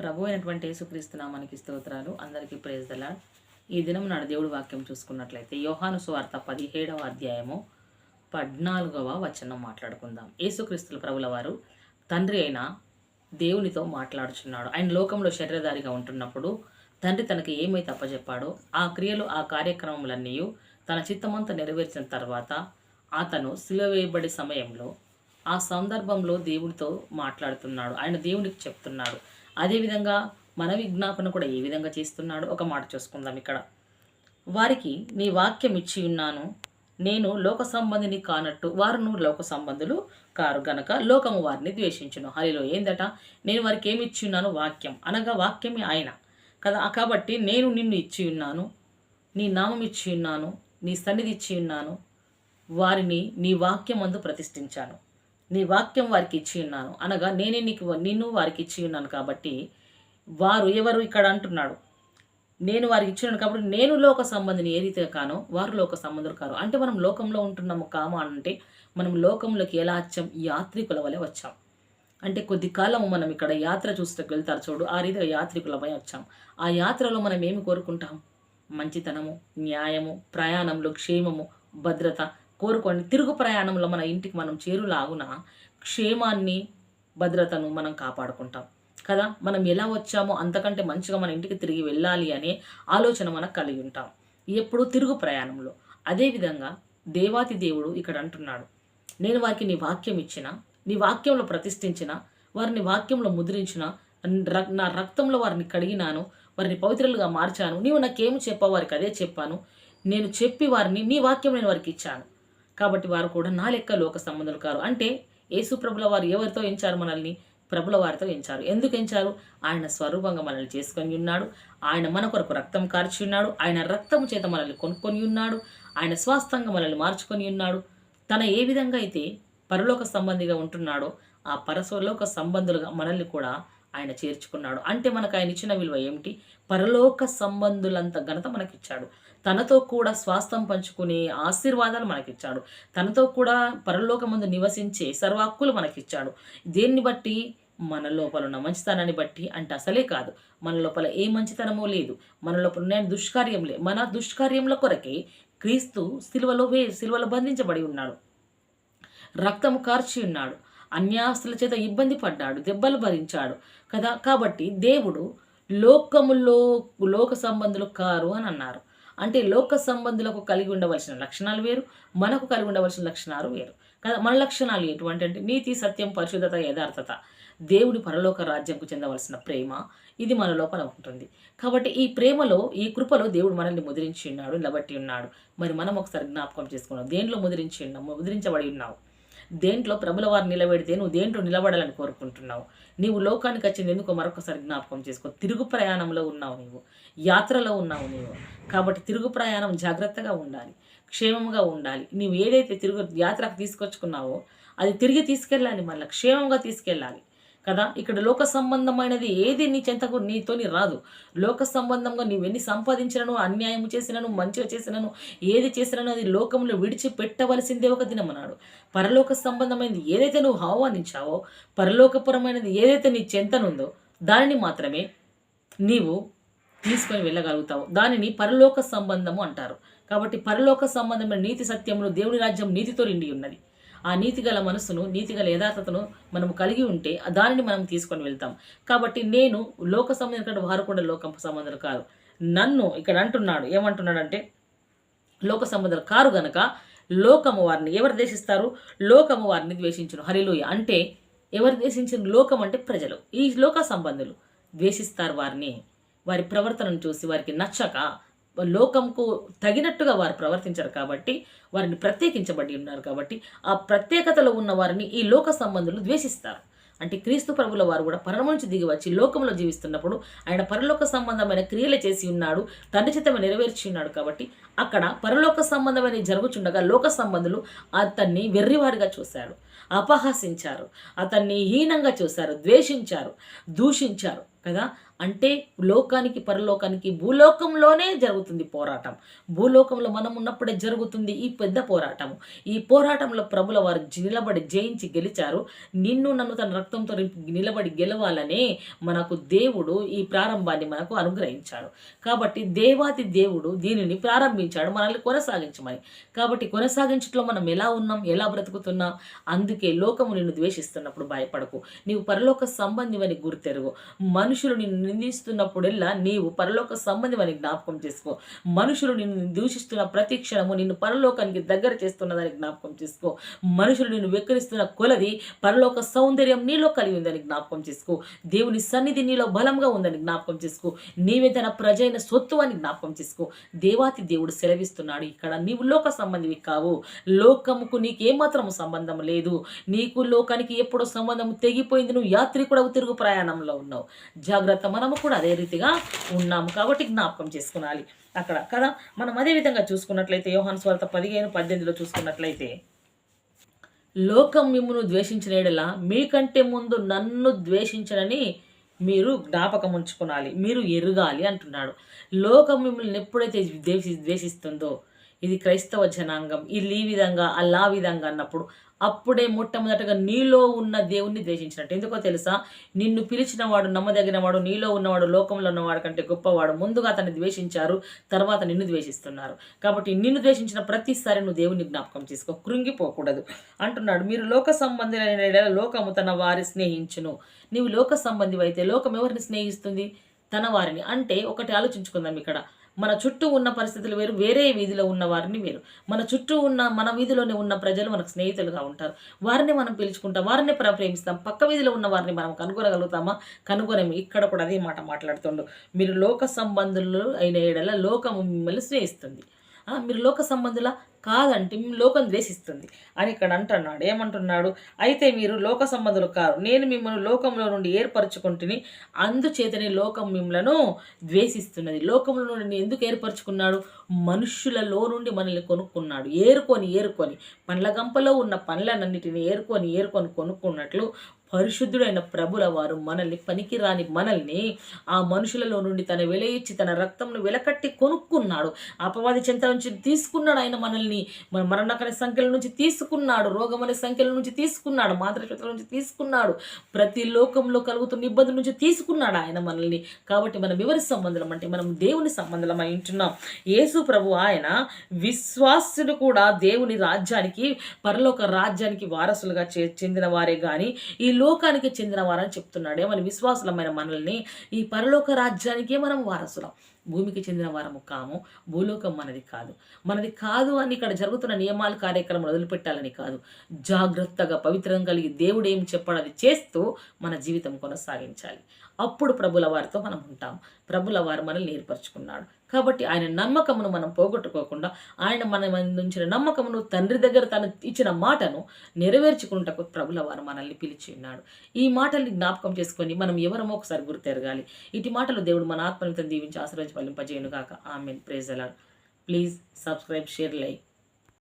ప్రభు అయినటువంటి యేసుక్రీస్తునామానికి స్తోత్రాలు. అందరికీ ప్రేజ్ దలా ఈ దినం నాడు దేవుడి వాక్యం చూసుకున్నట్లయితే యోహాను సువార్త పదిహేడవ అధ్యాయము పద్నాలుగవ వచనం మాట్లాడుకుందాం. యేసుక్రీస్తుల ప్రభుల వారు తండ్రి అయిన దేవునితో మాట్లాడుచున్నాడు. ఆయన లోకంలో శరీరధారిగా ఉంటున్నప్పుడు తండ్రి తనకి ఏమైతే అప్పచెప్పాడో ఆ క్రియలు ఆ కార్యక్రమములన్నీ తన చిత్తమంతా నెరవేర్చిన తర్వాత అతను సిలువేయబడే సమయంలో ఆ సందర్భంలో దేవుడితో మాట్లాడుతున్నాడు. ఆయన దేవుడికి చెప్తున్నాడు. అదేవిధంగా మన విజ్ఞాపన కూడా ఏ విధంగా చేస్తున్నాడు ఒక మాట చూసుకుందాం ఇక్కడ. వారికి నీ వాక్యం ఇచ్చి ఉన్నాను. నేను లోక సంబంధిని కానట్టు వారును లోక సంబంధులు కారు గనక లోకము వారిని ద్వేషించును. హరిలో ఏందట? నేను వారికి ఏమి ఇచ్చి ఉన్నాను వాక్యం. అనగా వాక్యమే ఆయన. కదా? కాబట్టి నేను నిన్ను ఇచ్చి ఉన్నాను. నీ నామం ఇచ్చి ఉన్నాను. నీ సన్నిధి ఇచ్చి ఉన్నాను. వారిని నీ వాక్యం అందు ప్రతిష్ఠించాను. నీ వాక్యం వారికి ఇచ్చి ఉన్నాను. అనగా నేనే నీకు నిన్ను వారికి ఇచ్చి ఉన్నాను కాబట్టి వారు ఎవరు ఇక్కడ అంటున్నాడు? నేను వారికి ఇచ్చినాను కాబట్టి నేను లోక సంబంధిని ఏ రీతిగా కానో? వారు లోక సంబంధులు కారు. అంటే మనం లోకంలో ఉంటున్నాము కామా అంటే మనం లోకంలోకి ఎలా వచ్చాం? యాత్రికుల వలె వచ్చాం. అంటే కొద్ది కాలం మనం ఇక్కడ యాత్ర చూసేటకు వెళ్తారు చూడు ఆ రీతిగా యాత్రికులమై వచ్చాం. ఆ యాత్రలో మనం ఏమి కోరుకుంటాం? మంచితనము న్యాయము ప్రయాణంలో క్షేమము భద్రత కోరుకోండి. తిరుగు ప్రయాణంలో మన ఇంటికి మనం చేరులాగున క్షేమాన్ని భద్రతను మనం కాపాడుకుంటాం. కదా? మనం ఎలా వచ్చామో అంతకంటే మంచిగా మన ఇంటికి తిరిగి వెళ్ళాలి అనే ఆలోచన మనకు కలిగి ఉంటాం. ఎప్పుడు తిరుగు ప్రయాణంలో. అదేవిధంగా దేవాతి దేవుడు ఇక్కడ అంటున్నాడు. నేను వారికి నీ వాక్యం ఇచ్చిన నీ వాక్యంలో ప్రతిష్ఠించిన వారిని వాక్యంలో ముద్రించిన నా రక్తంలో వారిని కడిగినాను వారిని పవిత్రులుగా మార్చాను. నీవు నాకేమి చెప్పావు వారికి అదే చెప్పాను. నేను చెప్పి వారిని నీ వాక్యం నేను వారికి ఇచ్చాను. కాబట్టి వారు కూడా నా లెక్క లోక సంబంధులు కారు. అంటే యేసు ప్రభుల వారు ఎవరితో ఎంచారు మనల్ని? ప్రభుల వారితో ఎంచారు. ఎందుకు ఎంచారు? ఆయన స్వరూపంగా మనల్ని చేసుకొని ఉన్నాడు. ఆయన మన కొరకు రక్తం కార్చి ఉన్నాడు. ఆయన రక్తం చేత మనల్ని కొనుక్కొని ఉన్నాడు. ఆయన స్వాస్థంగా మనల్ని మార్చుకొని ఉన్నాడు. తన ఏ విధంగా అయితే పరలోక సంబంధిగా ఉంటున్నాడో ఆ పరస్వరలోక సంబంధులుగా మనల్ని కూడా ఆయన చేర్చుకున్నాడు. అంటే మనకు ఆయన ఇచ్చిన విలువ ఏమిటి? పరలోక సంబంధులంత ఘనత మనకిచ్చాడు. తనతో కూడా స్వాస్థం పంచుకునే ఆశీర్వాదాలు మనకిచ్చాడు. తనతో కూడా పరలోకమందు నివసించే సర్వాక్కులు మనకిచ్చాడు. దేన్ని బట్టి? మన లోపల ఉన్న మంచితనాన్ని బట్టి అంటే అసలే కాదు. మన లోపల ఏ మంచితనమో లేదు. మన లోపల ఉన్న దుష్కార్యం లే మన దుష్కార్యముల కొరకే క్రీస్తు సిలువలో వే సిలువలో బంధించబడి ఉన్నాడు. రక్తము కార్చి ఉన్నాడు. అన్యాస్తుల చేత ఇబ్బంది పడ్డాడు. దెబ్బలు భరించాడు. కదా? కాబట్టి దేవుడు లోకములో లోక సంబంధులు కారు అని అన్నారు. అంటే లోక సంబంధులకు కలిగి ఉండవలసిన లక్షణాలు వేరు మనకు కలిగి ఉండవలసిన లక్షణాలు వేరు. కదా మన లక్షణాలు ఎటువంటి అంటే నీతి సత్యం పరిశుద్ధత యథార్థత. దేవుడి పరలోక రాజ్యంకు చెందవలసిన ప్రేమ ఇది మన లోపల ఉంటుంది. కాబట్టి ఈ ప్రేమలో ఈ కృపలో దేవుడు మనల్ని ముద్రించి ఉన్నాడు నిలబట్టి ఉన్నాడు. మరి మనం ఒకసారి జ్ఞాపకం చేసుకున్నాం దేంట్లో ముద్రించి ఉన్నాం? ముద్రించబడి ఉన్నావు. దేంట్లో ప్రభుల వారు నిలబెడితే నువ్వు దేంట్లో నిలబడాలని కోరుకుంటున్నావు? నీవు లోకానికి వచ్చింది ఎందుకో? మరొకసారి జ్ఞాపకం చేసుకో. తిరుగు ప్రయాణంలో ఉన్నావు నీవు. యాత్రలో ఉన్నావు నీవు. కాబట్టి తిరుగు ప్రయాణం జాగ్రత్తగా ఉండాలి. క్షేమంగా ఉండాలి. నువ్వు ఏదైతే తిరుగు యాత్రకు తీసుకొచ్చుకున్నావో అది తిరిగి తీసుకెళ్ళాలి మళ్ళీ. క్షేమంగా తీసుకెళ్ళాలి. కదా? ఇక్కడ లోక సంబంధమైనది ఏది నీ చెంతకు నీతోని రాదు. లోక సంబంధంగా నీవు ఎన్ని సంపాదించినను అన్యాయం చేసినను మంచిగా చేసినను ఏది చేసినను అది లోకంలో విడిచిపెట్టవలసిందే ఒక దినమన్నాడు పరలోక సంబంధమైనది ఏదైతే నువ్వు ఆహ్వానించావో పరలోకపరమైనది ఏదైతే నీ చెంతనుందో దానిని మాత్రమే నీవు తీసుకొని వెళ్ళగలుగుతావు. దానిని పరలోక సంబంధము అంటారు. కాబట్టి పరలోక సంబంధమైన నీతి సత్యములు దేవుని రాజ్యం నీతితో నిండి ఉన్నది. ఆ నీతి గల మనసును నీతి గల యథార్థతను మనం కలిగి ఉంటే దానిని మనం తీసుకొని వెళ్తాం. కాబట్టి నేను లోక సంబంధం కంటే వారు కూడా లోక సంబంధాలు కాదు నన్ను ఇక్కడ అంటున్నాడు. ఏమంటున్నాడంటే లోక సంబంధాలు కారు గనక లోకము వారిని ఎవరు దేశిస్తారు? లోకము వారిని ద్వేషించును. హరిలోయ అంటే ఎవరు దేశించిన? లోకం అంటే ప్రజలు. ఈ లోక సంబంధులు. ద్వేషిస్తారు వారిని. వారి ప్రవర్తనను చూసి వారికి నచ్చక లోకంకు తగినట్టుగా వారు ప్రవర్తించరు కాబట్టి వారిని ప్రత్యేకించబడి ఉన్నారు కాబట్టి ఆ ప్రత్యేకతలో ఉన్న వారిని ఈ లోక సంబంధులు ద్వేషిస్తారు. అంటే క్రీస్తు ప్రభుల వారు కూడా పరమ నుంచి దిగి వచ్చి లోకంలో జీవిస్తున్నప్పుడు ఆయన పరలోక సంబంధమైన క్రియలు చేసి ఉన్నాడు తండ్రి చిత్తమ నెరవేర్చి ఉన్నాడు కాబట్టి అక్కడ పరలోక సంబంధమైన జరుగుచుండగా లోక సంబంధులు అతన్ని వెర్రివారిగా చూశారు అపహాసించారు అతన్ని హీనంగా చూశారు ద్వేషించారు దూషించారు. కదా? అంటే లోకానికి పరలోకానికి భూలోకంలోనే జరుగుతుంది పోరాటం. భూలోకంలో మనం ఉన్నప్పుడే జరుగుతుంది ఈ పెద్ద పోరాటం ఈ పోరాటంలో ప్రభుల వారు నిలబడి జయించి గెలిచారు. నిన్ను నన్ను తన రక్తంతో నిలబడి గెలవాలనే మనకు దేవుడు ఈ ప్రారంభాన్ని మనకు అనుగ్రహించాడు. కాబట్టి దేవాతి దేవుడు దీనిని ప్రారంభించాడు మనల్ని కొనసాగించమని. కాబట్టి కొనసాగించట్లో మనం ఎలా ఉన్నాం ఎలా బ్రతుకుతున్నాం? అందుకే లోకము నిన్ను ద్వేషిస్తున్నప్పుడు భయపడకు. నీవు పరలోక సంబంధివని గుర్తెరుగు. మన మనుషులు నిన్ను నిందిస్తున్నప్పుడెల్లా నీవు పరలోక సంబంధివని జ్ఞాపకం చేసుకో. మనుషులు నిన్ను దూషిస్తున్న ప్రతి క్షణము నిన్ను పరలోకానికి దగ్గర చేస్తున్నదని జ్ఞాపకం చేసుకో. మనుషులు నిన్ను వెక్కిరిస్తున్న కొలది పరలోక సౌందర్యం నీలో కలిగి ఉందని జ్ఞాపకం చేసుకో. దేవుని సన్నిధి నీలో బలంగా ఉందని జ్ఞాపకం చేసుకో. నీవే తన ప్రజైన సొత్తు అని జ్ఞాపకం చేసుకో. దేవాతి దేవుడు సెలవిస్తున్నాడు ఇక్కడ నీవు లోక సంబంధివి కావు. లోకముకు నీకేమాత్రం సంబంధం లేదు. నీకు లోకానికి ఎప్పుడో సంబంధం తెగిపోయింది. నువ్వు యాత్రికుడవు తిరుగు ప్రయాణంలో ఉన్నావు. జాగ్రత్త మనము కూడా అదే రీతిగా ఉన్నాము కాబట్టి జ్ఞాపకం చేసుకోవాలి అక్కడ కదా మనం అదే విధంగా చూసుకున్నట్లయితే యోహాన్ స్వార్థ పదిహేను పద్దెనిమిదిలో చూసుకున్నట్లయితే లోకం మిమ్మును ద్వేషించిన ఎడల మీకంటే ముందు నన్ను ద్వేషించనని మీరు జ్ఞాపకం ఉంచుకోవాలి మీరు ఎరగాలి అంటున్నాడు. లోకం మిమ్మల్ని ఎప్పుడైతే ద్వేషి ద్వేషిస్తుందో ఇది క్రైస్తవ జనాంగం. ఇది ఈ విధంగా అలా విధంగా అన్నప్పుడు అప్పుడే మొట్టమొదటగా నీలో ఉన్న దేవుణ్ణి ద్వేషించినట్టు. ఎందుకో తెలుసా? నిన్ను పిలిచిన వాడు నమ్మదగిన వాడు నీలో ఉన్నవాడు లోకంలో ఉన్నవాడు కంటే గొప్పవాడు ముందుగా అతన్ని ద్వేషించారు తర్వాత నిన్ను ద్వేషిస్తున్నారు. కాబట్టి నిన్ను ద్వేషించిన ప్రతిసారి నువ్వు దేవుని జ్ఞాపకం చేసుకో. కృంగిపోకూడదు. అంటున్నాడు మీరు లోక సంబంధులైన లోకము తన వారి స్నేహించును. నీవు లోక సంబంధి అయితే లోకం ఎవరిని స్నేహిస్తుంది? తన వారిని. అంటే ఒకటి ఆలోచించుకుందాం ఇక్కడ. మన చుట్టూ ఉన్న పరిస్థితులు వేరు వేరే వీధిలో ఉన్న వారిని వేరు. మన చుట్టూ ఉన్న మన వీధిలోనే ఉన్న ప్రజలు మనకు స్నేహితులుగా ఉంటారు. వారిని మనం పిలుచుకుంటాం వారిని ప్ర- ప్రేమిస్తాం. పక్క వీధిలో ఉన్న వారిని మనం కనుగొనగలుగుతామా? కనుగొనేమి ఇక్కడ కూడా అదే మాట మాట్లాడుతుండు. మీరు లోక సంబంధులు అయిన ఏడల లోకము మిమ్మల్ని స్నేహిస్తుంది. మీరు లోక సంబంధుల కాదంటే లోకం ద్వేషిస్తుంది. అని ఇక్కడ అంటున్నాడు. ఏమంటున్నాడు? అయితే మీరు లోక సంబంధులు కారు. నేను మిమ్మల్ని లోకంలో నుండి ఏర్పరచుకుంటుని అందుచేతనే లోకం మిమ్మలను ద్వేషిస్తున్నది. లోకంలో నుండి నేను ఎందుకు ఏర్పరచుకున్నాడు? మనుషులలో నుండి మనల్ని కొనుక్కున్నాడు. ఏరుకొని ఏరుకొని పండ్ల గంపలో ఉన్న పండ్లనన్నిటిని ఏరుకొని ఏరుకొని కొనుక్కున్నట్లు పరిశుద్ధుడైన ప్రభుల వారు మనల్ని పనికిరాని మనల్ని ఆ మనుషులలో నుండి తన వెల ఇచ్చి తన రక్తంను వెలకట్టి కొనుక్కున్నాడు. అపవాది చెంత నుంచి తీసుకున్నాడు ఆయన మనల్ని. మన మరణకర సంఖ్యల నుంచి తీసుకున్నాడు. రోగం అనే సంఖ్యల నుంచి తీసుకున్నాడు. మాతృశక్తుల నుంచి తీసుకున్నాడు. ప్రతి లోకంలో కలుగుతున్న ఇబ్బందుల నుంచి తీసుకున్నాడు ఆయన మనల్ని. కాబట్టి మనం ఎవరి సంబంధం? అంటే మనం దేవుని సంబంధం అయి ఉంటున్నాం యేసు ప్రభు ఆయన విశ్వాసులు కూడా దేవుని రాజ్యానికి పరలోక రాజ్యానికి వారసులుగా చే- చెందిన వారే కానీ ఈ లోకానికి చెందిన వారని చెప్తున్నాడు. ఏమని? విశ్వాసులమైన మనల్ని ఈ పరలోక రాజ్యానికే మనం వారసులం. భూమికి చెందిన వారము కాము భూలోకం మనది కాదు. మనది కాదు అని ఇక్కడ జరుగుతున్న నియమాలు కార్యక్రమాలు వదిలిపెట్టాలని కాదు. జాగ్రత్తగా పవిత్రం కలిగి దేవుడు ఏం చెప్పాడు అది చేస్తూ మన జీవితం కొనసాగించాలి. అప్పుడు ప్రభుల వారితో మనం ఉంటాం. ప్రభుల వారు మనల్ని ఏర్పరచుకున్నాడు. కాబట్టి ఆయన నమ్మకమును మనం పోగొట్టుకోకుండా ఆయన మన ఉంచిన నమ్మకమును తండ్రి దగ్గర తను ఇచ్చిన మాటను నెరవేర్చుకుంటకు ప్రభుల వారు మనల్ని పిలిచి ఉన్నాడు. ఈ మాటల్ని జ్ఞాపకం చేసుకొని మనం ఎవరమో ఒకసారి గుర్తెరగాలి ఇటు మాటలు దేవుడు మన ఆత్మలతో దీవించి ఆశ్రయించి ఫలింపజేయను కాక. Amen. Praise the Lord please subscribe share like.